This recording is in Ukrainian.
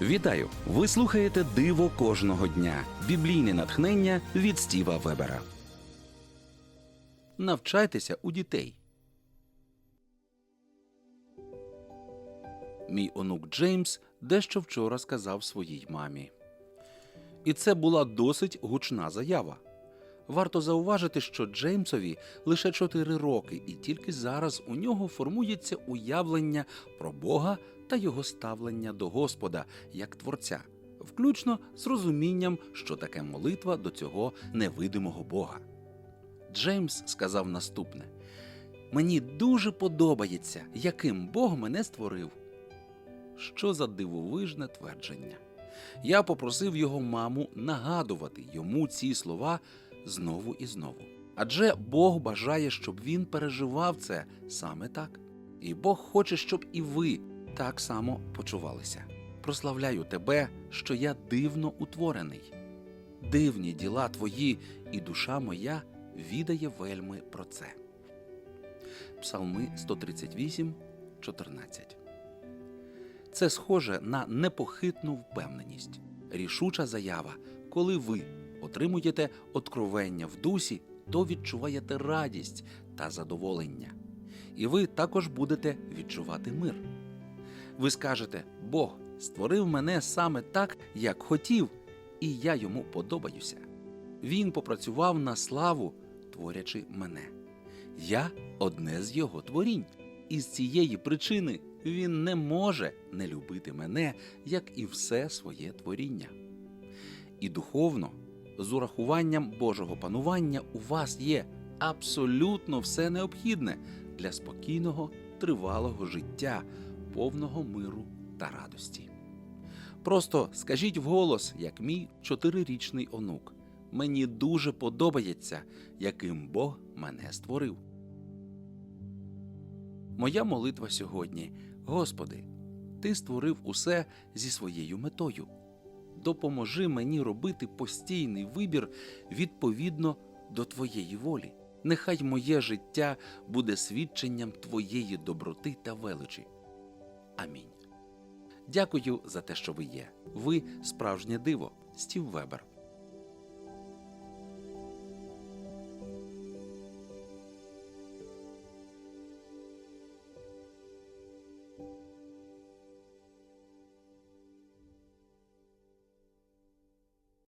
Вітаю! Ви слухаєте Диво кожного дня. Біблійне натхнення від Стіва Вебера. Навчайтеся у дітей. Мій онук Джеймс дещо вчора сказав своїй мамі. І це була досить гучна заява. Варто зауважити, що Джеймсові лише 4 роки, і тільки зараз у нього формується уявлення про Бога та його ставлення до Господа як творця, включно з розумінням, що таке молитва до цього невидимого Бога. Джеймс сказав наступне: Мені дуже подобається, яким Бог мене створив. Що за дивовижне твердження. Я попросив його маму нагадувати йому ці слова знову і знову. Адже Бог бажає, щоб він переживав це саме так. І Бог хоче, щоб і ви так само почувалися. Прославляю тебе, що я дивно утворений. Дивні діла твої, і душа моя відає вельми про це. Псалми 138, 14 це схоже на непохитну впевненість, рішуча заява. Коли ви отримуєте откровення в дусі, то відчуваєте радість та задоволення. І ви також будете відчувати мир. Ви скажете: Бог створив мене саме так, як хотів, і я йому подобаюся. Він попрацював на славу, творячи мене. Я одне з його творінь, і з цієї причини він не може не любити мене, як і все своє творіння. І духовно, з урахуванням Божого панування, у вас є абсолютно все необхідне для спокійного, тривалого життя, повного миру та радості. Просто скажіть вголос, як мій чотирирічний онук. Мені дуже подобається, яким Бог мене створив. Моя молитва сьогодні, Господи, Ти створив усе зі своєю метою. Допоможи мені робити постійний вибір відповідно до Твоєї волі. Нехай моє життя буде свідченням Твоєї доброти та величі. Амінь. Дякую за те, що ви є. Ви справжнє диво, Стів Вебер.